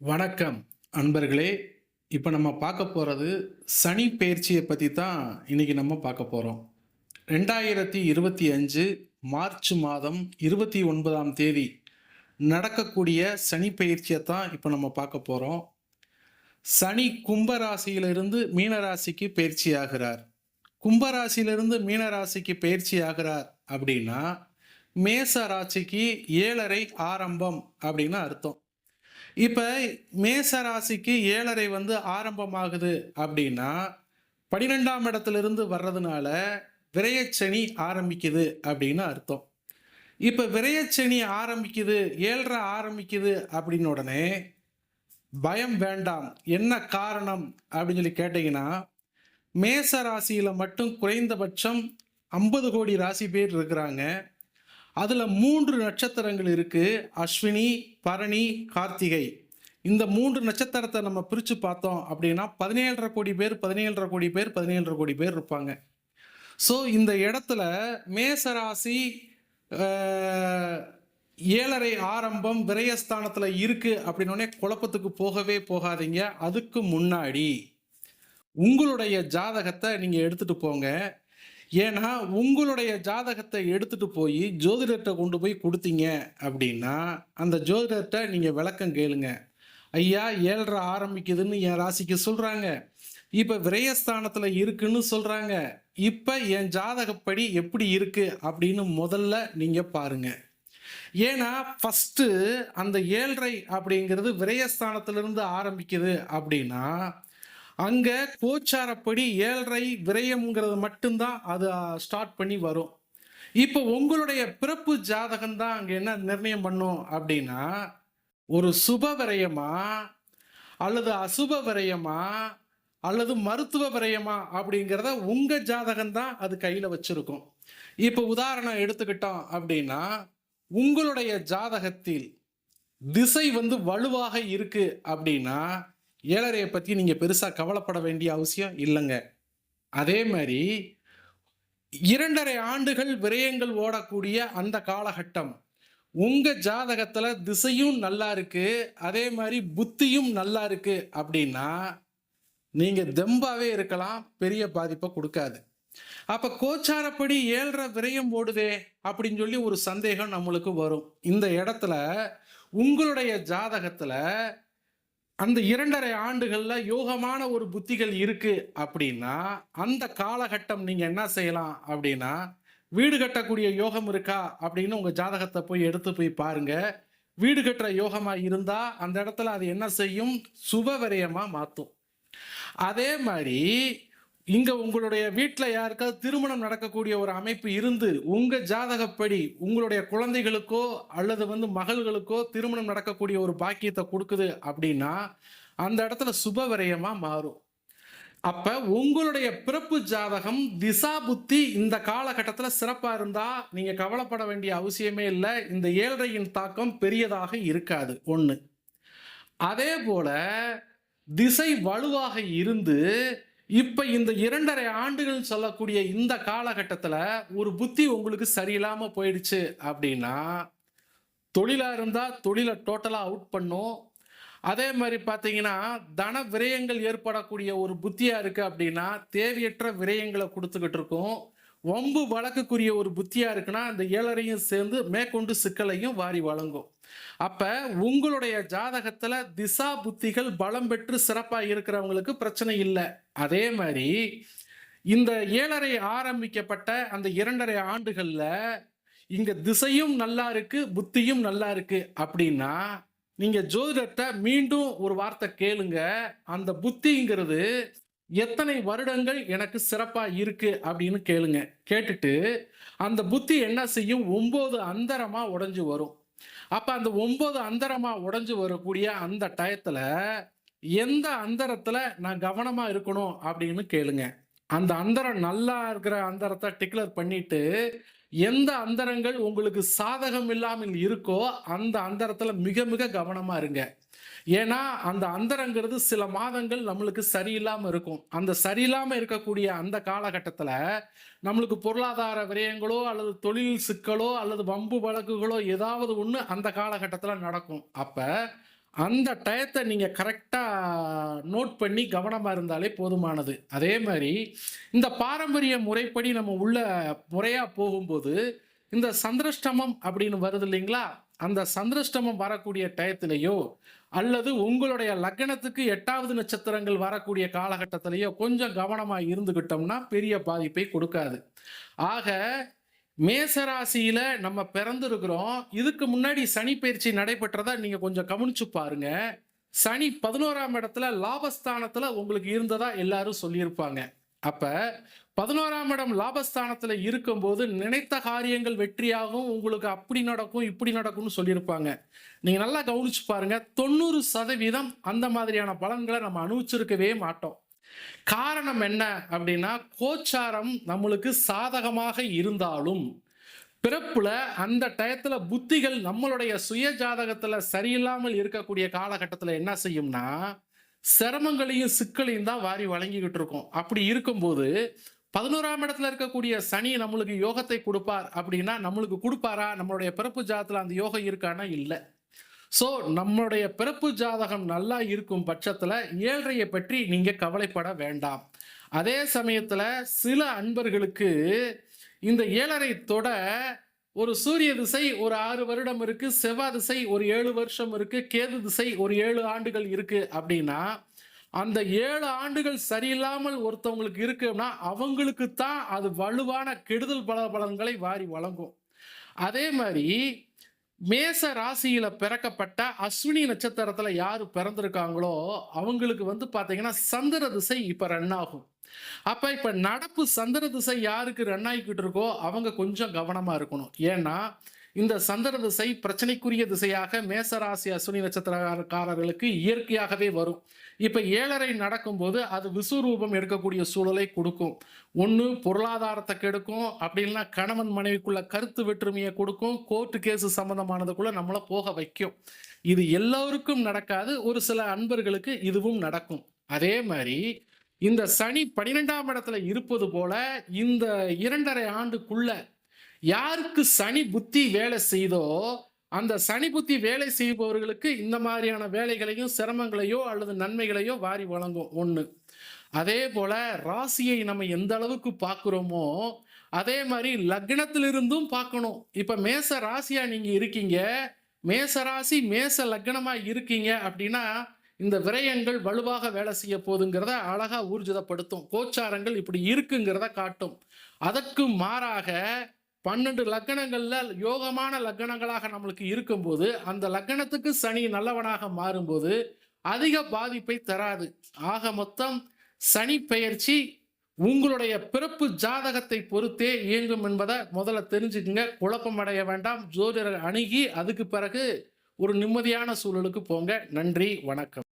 வணக்கம் அன்பர்களே. இப்போ நம்ம பார்க்க போகிறது சனி பயிற்சியை பற்றி தான் இன்னைக்கு நம்ம பார்க்க போகிறோம் ரெண்டாயிரத்தி இருபத்தி அஞ்சு மார்ச் மாதம் இருபத்தி ஒன்பதாம் தேதி நடக்கக்கூடிய சனி பயிற்சியை தான் இப்போ நம்ம பார்க்க போகிறோம் சனி கும்பராசியிலிருந்து மீனராசிக்கு பயிற்சி ஆகிறார் கும்பராசியிலிருந்து மீனராசிக்கு பயிற்சி ஆகிறார் அப்படின்னா மேச ராசிக்கு ஏழரை ஆரம்பம் அப்படின்னு அர்த்தம். இப்போ மேச ராசிக்கு ஏழரை வந்து ஆரம்பமாகுது அப்படின்னா பன்னிரெண்டாம் இடத்துலேருந்து வர்றதுனால விரையச்சனி ஆரம்பிக்குது அப்படின்னு அர்த்தம். இப்போ விரையச்சனி ஆரம்பிக்குது ஏழரை ஆரம்பிக்குது அப்படின்னு உடனே பயம் வேண்டாம் என்ன காரணம் அப்படின்னு சொல்லி கேட்டிங்கன்னா மேச ராசியில் மட்டும் குறைந்தபட்சம் ஐம்பது கோடி ராசி பேர் இருக்கிறாங்க. அதில் மூன்று நட்சத்திரங்கள் இருக்குது அஸ்வினி பரணி கார்த்திகை. இந்த மூன்று நட்சத்திரத்தை நம்ம பிரித்து பார்த்தோம் அப்படின்னா பதினேழரை கோடி பேர் பதினேழரை கோடி பேர் பதினேழரை கோடி பேர் இருப்பாங்க. ஸோ இந்த இடத்துல மேசராசி ஏழரை ஆரம்பம் விரயஸ்தானத்தில் இருக்குது அப்படின்னோடனே குழப்பத்துக்கு போகவே போகாதீங்க. அதுக்கு முன்னாடி உங்களுடைய ஜாதகத்தை நீங்கள் எடுத்துகிட்டு போங்க. ஏன்னா உங்களுடைய ஜாதகத்தை எடுத்துட்டு போய் ஜோதிடர்கிட்ட கொண்டு போய் கொடுத்தீங்க அப்படின்னா அந்த ஜோதிடர்கிட்ட நீங்கள் விளக்கம் கேளுங்க. ஐயா ஏழரை ஆரம்பிக்குதுன்னு என் ராசிக்கு சொல்கிறாங்க இப்போ விரயஸ்தானத்தில் இருக்குன்னு சொல்கிறாங்க இப்போ என் ஜாதகப்படி எப்படி இருக்கு? அப்படின்னு முதல்ல நீங்கள் பாருங்க. ஏன்னா ஃபஸ்ட்டு அந்த ஏழரை அப்படிங்கிறது விரயஸ்தானத்திலிருந்து ஆரம்பிக்குது அப்படின்னா அங்கே கோச்சாரப்படி ஏழரை விரயம்ங்கிறது மட்டும்தான் அது ஸ்டார்ட் பண்ணி வரும். இப்போ உங்களுடைய பிறப்பு ஜாதகம் தான் அங்கே என்ன நிர்ணயம் பண்ணும் அப்படின்னா ஒரு சுப விரயமா அல்லது அசுப விரயமா அல்லது மருத்துவ விரயமா அப்படிங்கிறத உங்க ஜாதகம் தான் அது கையில வச்சிருக்கும். இப்போ உதாரணம் எடுத்துக்கிட்டோம் அப்படின்னா உங்களுடைய ஜாதகத்தில் திசை வந்து வலுவாக இருக்கு அப்படின்னா ஏழரையை பற்றி நீங்கள் பெருசாக கவலைப்பட வேண்டிய அவசியம் இல்லைங்க. அதே மாதிரி இரண்டரை ஆண்டுகள் விரயங்கள் ஓடக்கூடிய அந்த காலகட்டம் உங்கள் ஜாதகத்தில் திசையும் நல்லா இருக்குது அதே மாதிரி புத்தியும் நல்லா இருக்குது அப்படின்னா நீங்கள் தெம்பாவே இருக்கலாம் பெரிய பாதிப்பை கொடுக்காது. அப்போ கோச்சாரப்படி ஏழரை விரயம் ஓடுதே அப்படின்னு சொல்லி ஒரு சந்தேகம் நம்மளுக்கு வரும். இந்த இடத்துல உங்களுடைய ஜாதகத்தில் அந்த இரண்டரை ஆண்டுகளில் யோகமான ஒரு புத்திகள் இருக்குது அப்படின்னா அந்த காலகட்டம் நீங்கள் என்ன செய்யலாம் அப்படின்னா வீடு கட்டக்கூடிய யோகம் இருக்கா அப்படின்னு உங்கள் ஜாதகத்தை போய் எடுத்து போய் பாருங்கள் வீடு கட்டுற யோகமாக இருந்தால் அந்த இடத்துல அது என்ன செய்யும்? சுப விரயமா மாற்றும் அதே மாதிரி இங்க உங்களுடைய வீட்டில் யாருக்காவது திருமணம் நடக்கக்கூடிய ஒரு அமைப்பு இருந்து உங்க ஜாதகப்படி உங்களுடைய குழந்தைகளுக்கோ அல்லது வந்து மகள்களுக்கோ திருமணம் நடக்கக்கூடிய ஒரு பாக்கியத்தை கொடுக்குது அப்படின்னா அந்த இடத்துல சுப விரயமா மாறும். அப்ப உங்களுடைய பிறப்பு ஜாதகம் திசா புத்தி இந்த காலகட்டத்தில் சிறப்பா இருந்தா நீங்க கவலைப்பட வேண்டிய அவசியமே இல்லை. இந்த ஏழ்றையின் தாக்கம் பெரியதாக இருக்காது. ஒன்று அதே போல திசை வலுவாக இருந்து இப்ப இந்த இரண்டரை ஆண்டுகள் சொல்லக்கூடிய இந்த காலகட்டத்தில் ஒரு புத்தி உங்களுக்கு சரியில்லாம போயிடுச்சு அப்படின்னா தொழிலா இருந்தா தொழிலை டோட்டலா அவுட் பண்ணும். அதே மாதிரி பார்த்தீங்கன்னா தன விரயங்கள் ஏற்படக்கூடிய ஒரு புத்தியா இருக்கு அப்படின்னா தேவையற்ற விரயங்களை கொடுத்துக்கிட்டு இருக்கும். வம்பு வழக்குக்குரிய ஒரு புத்தியா இருக்குன்னா அந்த ஏழரையும் சேர்ந்து மேற்கொண்டு சிக்கலையும் வாரி வழங்கும். அப்ப உங்களுடைய ஜாதகத்துல திசா புத்திகள் பலம் பெற்று சிறப்பாக இருக்கிறவங்களுக்கு பிரச்சனை இல்லை. அதே மாதிரி இந்த ஏழரை ஆரம்பிக்கப்பட்ட அந்த இரண்டரை ஆண்டுகள்ல இங்க திசையும் நல்லா இருக்கு புத்தியும் நல்லா இருக்கு அப்படின்னா நீங்க ஜோதிடத்தை மீண்டும் ஒரு வார்த்தை கேளுங்க. அந்த புத்திங்கிறது எத்தனை வருடங்கள் எனக்கு சிறப்பா இருக்கு அப்படின்னு கேளுங்க. கேட்டுட்டு அந்த புத்தி என்ன செய்யும்? ஒன்பது அந்தரமா உடஞ்சு வரும். அப்ப அந்த ஒன்பது அந்தரமா உடஞ்சு வரக்கூடிய அந்த டயத்துல எந்த அந்தரத்துல நான் கவனமா இருக்கணும் அப்படின்னு கேளுங்க. அந்த அந்தரம் நல்லா இருக்கிற அந்தரத்தை டிக்ளர் பண்ணிட்டு எந்த அந்தரங்கள் உங்களுக்கு சாதகம் இல்லாமல் இருக்கோ அந்த அந்தரத்துல மிக மிக கவனமா இருங்க. ஏன்னா அந்த அந்தரங்கிறது சில மாதங்கள் நம்மளுக்கு சரியில்லாமல் இருக்கும். அந்த சரியில்லாமல் இருக்கக்கூடிய அந்த காலகட்டத்தில் நம்மளுக்கு பொருளாதார விரயங்களோ அல்லது தொழில் சிக்கலோ அல்லது வம்பு வழக்குகளோ ஏதாவது ஒன்று அந்த காலகட்டத்தில் நடக்கும். அப்போ அந்த டயத்தை நீங்கள் கரெக்டாக நோட் பண்ணி கவனமாக இருந்தாலே போதுமானது. அதே மாதிரி இந்த பாரம்பரிய முறைப்படி நம்ம உள்ள முறையாக போகும்போது இந்த சந்திரஷ்டமம் அப்படின்னு வருது இல்லைங்களா? அந்த சந்திரஷ்டமம் வரக்கூடிய டயத்திலேயோ அல்லது உங்களுடைய லக்னத்துக்கு எட்டாவது நட்சத்திரங்கள் வரக்கூடிய காலகட்டத்திலேயோ கொஞ்சம் கவனமாக இருந்துக்கிட்டோம்னா பெரிய பாதிப்பை கொடுக்காது. ஆக மேசராசியில நம்ம பிறந்திருக்கிறோம். இதுக்கு முன்னாடி சனி பயிற்சி நடைபெற்றதா நீங்க கொஞ்சம் கவனிச்சு பாருங்க. சனி பதினோராம் இடத்துல லாபஸ்தானத்துல உங்களுக்கு இருந்ததா எல்லாரும் சொல்லியிருப்பாங்க. அப்ப பதினோராம் இடம் லாபஸ்தானத்துல இருக்கும்போது நினைத்த காரியங்கள் வெற்றியாகும் உங்களுக்கு அப்படி நடக்கும் இப்படி நடக்கும்னு சொல்லியிருப்பாங்க. நீங்க நல்லா கவனிச்சு பாருங்க தொண்ணூறு சதவீதம் அந்த மாதிரியான பலன்களை நம்ம அனுபவிச்சிருக்கவே மாட்டோம். காரணம் என்ன அப்படின்னா கோச்சாரம் நம்மளுக்கு சாதகமாக இருந்தாலும் பிறப்புல அந்த டயத்துல புத்திகள் நம்மளுடைய சுய ஜாதகத்துல சரியில்லாமல் இருக்கக்கூடிய காலகட்டத்தில் என்ன செய்யும்னா சிரமங்களையும் சிக்கலையும் தான் வாரி வழங்கிக்கிட்டு இருக்கோம். அப்படி இருக்கும்போது பதினோராம் இடத்துல இருக்கக்கூடிய சனி நம்மளுக்கு யோகத்தை கொடுப்பார் அப்படின்னா நம்மளுக்கு கொடுப்பாரா? நம்மளுடைய பிறப்பு ஜாதத்தில் அந்த யோகம் இருக்கானா? இல்லை. ஸோ நம்மளுடைய பிறப்பு ஜாதகம் நல்லா இருக்கும் பட்சத்தில் ஏழ்றையை பற்றி நீங்கள் கவலைப்பட வேண்டாம். அதே சமயத்தில் சில அன்பர்களுக்கு இந்த ஏழரை தொட ஒரு சூரிய திசை ஒரு ஆறு வருடம் இருக்கு செவ்வாய் திசை ஒரு ஏழு வருஷம் இருக்கு கேது திசை ஒரு ஏழு ஆண்டுகள் இருக்கு அப்படின்னா அந்த ஏழு ஆண்டுகள் சரியில்லாமல் ஒருத்தவங்களுக்கு இருக்குன்னா அவங்களுக்கு தான் அது வலுவான கெடுதல் பல பலன்களை வாரி வழங்கும். அதே மாதிரி மேச ராசியில பிறக்கப்பட்ட அஸ்வினி நட்சத்திரத்துல யாரு பிறந்திருக்காங்களோ அவங்களுக்கு வந்து பாத்தீங்கன்னா சந்திர திசை இப்ப ரன் ஆகும். அப்ப இப்ப நடப்பு சந்திர திசை யாருக்கு ரன் ஆகிக்கிட்டு இருக்கோ அவங்க கொஞ்சம் கவனமா இருக்கணும். ஏன்னா இந்த சந்திர திசை பிரச்சனைக்குரிய திசையாக மேசராசி அஸ்வினி நட்சத்திரக்காரர்களுக்கு இயற்கையாகவே வரும். இப்ப ஏழரை நடக்கும்போது அது விஸ்வரூபம் எடுக்கக்கூடிய சூழலை கொடுக்கும். ஒன்று பொருளாதாரத்தை கெடுக்கும். அப்படி இல்லைன்னா கணவன் மனைவிக்குள்ள கருத்து வெற்றுமையை கொடுக்கும். கோர்ட்டு கேஸு சம்பந்தமானதுக்குள்ள நம்மளை போக வைக்கும். இது எல்லோருக்கும் நடக்காது. ஒரு சில அன்பர்களுக்கு இதுவும் நடக்கும். அதே மாதிரி இந்த சனி பன்னிரெண்டாம் இடத்துல இருப்பது போல இந்த இரண்டரை ஆண்டுக்குள்ள யாருக்கு சனி புத்தி வேலை செய்தோ அந்த சனி புத்தி வேலை செய்பவர்களுக்கு இந்த மாதிரியான வேலைகளையும் சிரமங்களையோ அல்லது நன்மைகளையோ வாரி வழங்கும் ஒன்று அதே போல ராசியை நம்ம எந்த அளவுக்கு பார்க்குறோமோ அதே மாதிரி லக்னத்திலிருந்தும் பார்க்கணும். இப்போ மேச ராசியா நீங்கள் இருக்கீங்க. மேச ராசி மேச லக்னமாக இருக்கீங்க அப்படின்னா இந்த விரயங்கள் வலுவாக வேலை செய்ய போதுங்கிறத அழகா ஊர்ஜிதப்படுத்தும். கோச்சாரங்கள் இப்படி இருக்குங்கிறத காட்டும். அதற்கு மாறாக பன்னெண்டு லக்கணங்களில் யோகமான லக்கணங்களாக நம்மளுக்கு இருக்கும்போது அந்த லக்கணத்துக்கு சனி நல்லவனாக மாறும்போது அதிக பாதிப்பை தராது. ஆக மொத்தம் சனி பெயர்ச்சி உங்களுடைய பிறப்பு ஜாதகத்தை பொறுத்தே இயங்கும் என்பதை முதல்ல தெரிஞ்சுக்குங்க. குழப்பம் அடைய வேண்டாம். ஜோதிடர் அணுகி அதுக்கு பிறகு ஒரு நிம்மதியான சூழலுக்கு போங்க. நன்றி. வணக்கம்.